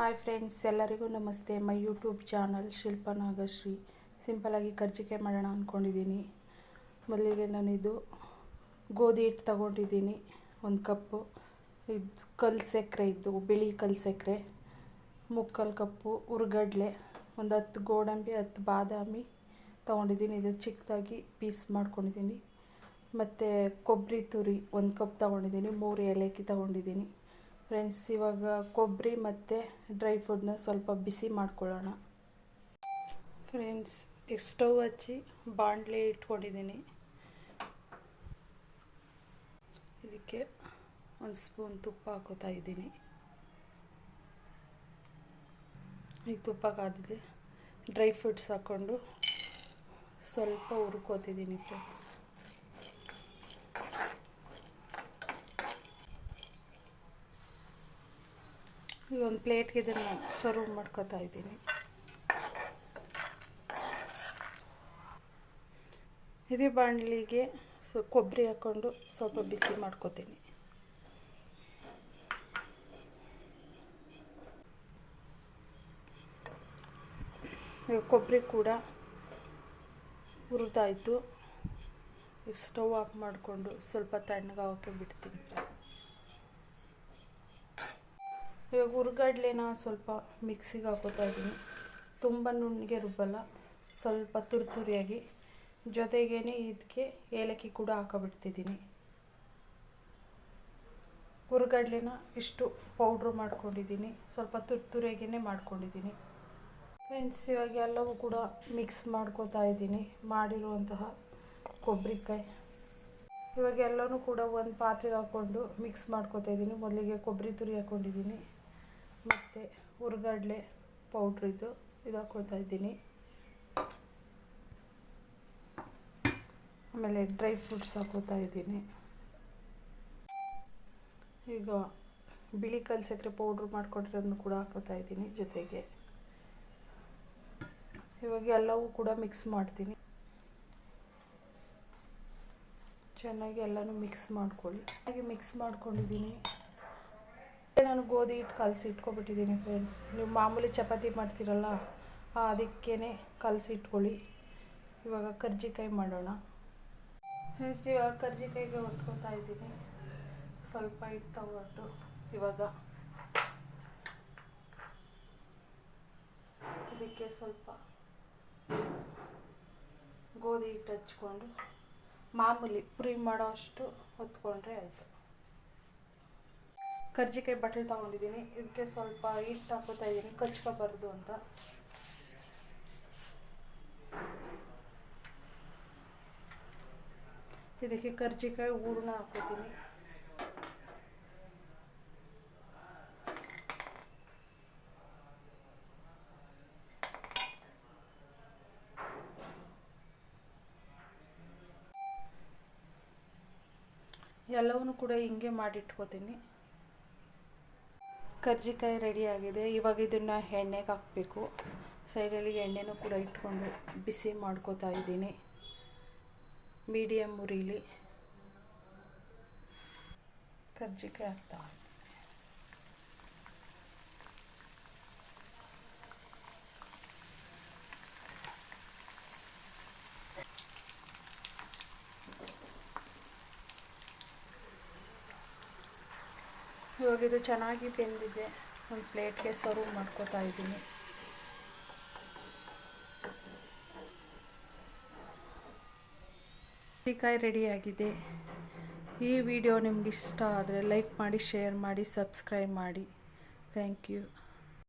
Hi friends ಎಲ್ಲರಿಗೂ ನಮಸ್ತೆ. My YouTube channel Shilpa Nagashree. ಸಿಂಪಲಾಗಿ ಕರ್ಜಿಕೆ ಮಾಡೋಣ ಅಂದ್ಕೊಂಡಿದ್ದೀನಿ ಮೊದಲಿಗೆ ನಾನಿದು ಗೋಧಿ ಹಿಟ್ಟು ತಗೊಂಡಿದ್ದೀನಿ, ಒಂದು ಕಪ್ಪು. ಇದು ಕಲ್ಲು ಸಕ್ಕರೆ ಇದ್ದು ಬಿಳಿ ಕಲ್ಲು ಸಕ್ಕರೆ, ಮುಕ್ಕಾಲು ಕಪ್ಪು ಉರ್ಗಡ್ಲೆ, ಒಂದು ಹತ್ತು ಗೋಡಂಬಿ, ಹತ್ತು ಬಾದಾಮಿ ತೊಗೊಂಡಿದ್ದೀನಿ. ಇದು ಚಿಕ್ಕದಾಗಿ ಪೀಸ್ ಮಾಡ್ಕೊಂಡಿದ್ದೀನಿ. ಮತ್ತು ಕೊಬ್ಬರಿ ತುರಿ ಒಂದು ಕಪ್ ತೊಗೊಂಡಿದ್ದೀನಿ, ಮೂರು ಏಲಕ್ಕಿ ತೊಗೊಂಡಿದ್ದೀನಿ. ಫ್ರೆಂಡ್ಸ್ ಇವಾಗ ಕೊಬ್ಬರಿ ಮತ್ತು ಡ್ರೈ ಫ್ರೂಟ್ನ ಸ್ವಲ್ಪ ಬಿಸಿ ಮಾಡ್ಕೊಳ್ಳೋಣ. ಫ್ರೆಂಡ್ಸ್ ಸ್ಟವ್ ಹಚ್ಚಿ ಬಾಣಲೆ ಇಟ್ಕೊಂಡಿದ್ದೀನಿ. ಇದಕ್ಕೆ ಒಂದು ಸ್ಪೂನ್ ತುಪ್ಪ ಹಾಕೋತಾ ಇದ್ದೀನಿ. ಈಗ ತುಪ್ಪ ಕಾದಿದೆ ಡ್ರೈ ಫ್ರೂಟ್ಸ್ ಹಾಕ್ಕೊಂಡು ಸ್ವಲ್ಪ ಹುರ್ಕೋತಿದ್ದೀನಿ ಫ್ರೆಂಡ್ಸ್ ಈಗ ಒಂದು ಪ್ಲೇಟ್ಗೆ ಇದನ್ನು ಸರ್ವ್ ಮಾಡ್ಕೋತಾ ಇದ್ದೀನಿ. ಇದೇ ಬಾಣಲಿಗೆ ಸೊ ಕೊಬ್ಬರಿ ಹಾಕ್ಕೊಂಡು ಸ್ವಲ್ಪ ಬಿಸಿ ಮಾಡ್ಕೊತೀನಿ. ಕೊಬ್ಬರಿ ಕೂಡ ಹುರಿದಾಯಿತು. ಸ್ಟವ್ ಆಫ್ ಮಾಡಿಕೊಂಡು ಸ್ವಲ್ಪ ತಣ್ಣಗಾಗೋಕ್ಕೆ ಬಿಡ್ತೀನಿ. ಇವಾಗ ಹುರ್ಗಡ್ಲೆನ ಸ್ವಲ್ಪ ಮಿಕ್ಸಿಗೆ ಹಾಕೋತಾ ಇದ್ದೀನಿ. ತುಂಬ ನುಣ್ಣಗೆ ರುಬ್ಬಲ್ಲ. ಸ್ವಲ್ಪ ತುರಿ ತುರಿಯಾಗಿ. ಇದಕ್ಕೆ ಏಲಕ್ಕಿ ಕೂಡ ಹಾಕೊಬಿಡ್ತಿದ್ದೀನಿ. ಹುರ್ಗಡ್ಲೆನ ಇಷ್ಟು ಪೌಡ್ರು ಮಾಡ್ಕೊಂಡಿದ್ದೀನಿ. ಸ್ವಲ್ಪ ತುರಿ ತುರಿಯಾಗೇ ಮಾಡ್ಕೊಂಡಿದ್ದೀನಿ. ಫ್ರೆಂಡ್ಸ್, ಇವಾಗ ಎಲ್ಲವೂ ಕೂಡ ಮಿಕ್ಸ್ ಮಾಡ್ಕೋತಾ ಇದ್ದೀನಿ. ಮಾಡಿರುವಂತಹ ಕೊಬ್ಬರಿಕಾಯಿ ಇವಾಗ ಎಲ್ಲನೂ ಕೂಡ ಒಂದು ಪಾತ್ರೆಗೆ ಹಾಕ್ಕೊಂಡು ಮಿಕ್ಸ್ ಮಾಡ್ಕೋತಾ ಇದ್ದೀನಿ. ಮೊದಲಿಗೆ ಕೊಬ್ಬರಿ ತುರಿ ಹಾಕ್ಕೊಂಡಿದ್ದೀನಿ ಮತ್ತು ಹುರ್ಗಡ್ಲೆ ಪೌಡ್ರಿದ್ದು ಇದು ಹಾಕ್ಕೊಳ್ತಾ ಇದ್ದೀನಿ. ಆಮೇಲೆ ಡ್ರೈ ಫ್ರೂಟ್ಸ್ ಹಾಕೋತಾ ಇದ್ದೀನಿ. ಈಗ ಬಿಳಿ ಕಲ್ ಸಕ್ಕರೆ ಪೌಡ್ರ್ ಮಾಡಿಕೊಂಡಿರೋದನ್ನು ಕೂಡ ಹಾಕೋತಾ ಇದ್ದೀನಿ ಜೊತೆಗೆ. ಇವಾಗ ಎಲ್ಲವೂ ಕೂಡ ಮಿಕ್ಸ್ ಮಾಡ್ತೀನಿ. ಚೆನ್ನಾಗಿ ಎಲ್ಲನೂ ಮಿಕ್ಸ್ ಮಾಡ್ಕೊಳ್ಳಿ. ಹಾಗೆ ಮಿಕ್ಸ್ ಮಾಡ್ಕೊಂಡಿದ್ದೀನಿ. ನಾನು ಗೋಧಿ ಹಿಟ್ಟು ಕಲಸಿ ಇಟ್ಕೊಬಿಟ್ಟಿದ್ದೀನಿ ಫ್ರೆಂಡ್ಸ್ ನೀವು ಮಾಮೂಲಿ ಚಪಾತಿ ಮಾಡ್ತೀರಲ್ಲ ಅದಕ್ಕೇ ಕಲಸಿ ಇಟ್ಕೊಳ್ಳಿ. ಇವಾಗ ಕರ್ಜಿಕಾಯಿ ಮಾಡೋಣ. ಫ್ರೆಂಡ್ಸ್ ಇವಾಗ ಕರ್ಜಿಕಾಯಿಗೆ ಹೊತ್ಕೊತಾ ಇದ್ದೀನಿ. ಸ್ವಲ್ಪ ಹಿಟ್ಟು ತಗೊಂಡು ಇವಾಗ. ಇದಕ್ಕೆ ಸ್ವಲ್ಪ ಗೋಧಿ ಹಿಟ್ಟು ಹಚ್ಕೊಂಡು ಮಾಮೂಲಿ ಪುರಿ ಮಾಡೋ ಅಷ್ಟು ಹೊತ್ಕೊಂಡ್ರೆ ಆಯಿತು. ಕರ್ಜಿಕಾಯಿ ಬಟ್ಲು ತೊಗೊಂಡಿದ್ದೀನಿ. ಇದಕ್ಕೆ ಸ್ವಲ್ಪ ಹಿಟ್ಟು ಹಾಕೋತಾ ಇದ್ದೀನಿ. ಕಚ್ಕೋಬಾರ್ದು ಅಂತ. ಇದಕ್ಕೆ ಕರ್ಜಿಕಾಯಿ ಹೂರ್ಣ ಹಾಕೋತೀನಿ ಎಲ್ಲವನ್ನು ಕೂಡ ಹಿಂಗೆ ಮಾಡಿಟ್ಕೋತೀನಿ. ಕರ್ಜಿಕಾಯಿ ರೆಡಿಯಾಗಿದೆ ಇವಾಗ ಇದನ್ನು ಎಣ್ಣೆಗೆ ಹಾಕಬೇಕು. ಸೈಡಲ್ಲಿ ಎಣ್ಣೆನೂ ಕೂಡ ಇಟ್ಕೊಂಡು ಬಿಸಿ ಮಾಡ್ಕೋತಾ ಇದ್ದೀನಿ. ಮೀಡಿಯಮ್ ಉರಿಲಿ. ಕರ್ಜಿಕಾಯಿ ಹಾಕ್ತಾ ಇವಾಗ ಇದು ಚೆನ್ನಾಗಿ ಬೆಂದಿದೆ. ಒಂದು ಪ್ಲೇಟ್ಗೆ ಸರ್ವ್ ಮಾಡ್ಕೋತಾ ಇದ್ದೀನಿ. ಕರ್ಜಿಕಾಯಿ ರೆಡಿಯಾಗಿದೆ ಈ ವಿಡಿಯೋ ನಿಮ್ಗೆ ಇಷ್ಟ ಆದರೆ ಲೈಕ್ ಮಾಡಿ, ಶೇರ್ ಮಾಡಿ, ಸಬ್ಸ್ಕ್ರೈಬ್ ಮಾಡಿ. Thank you.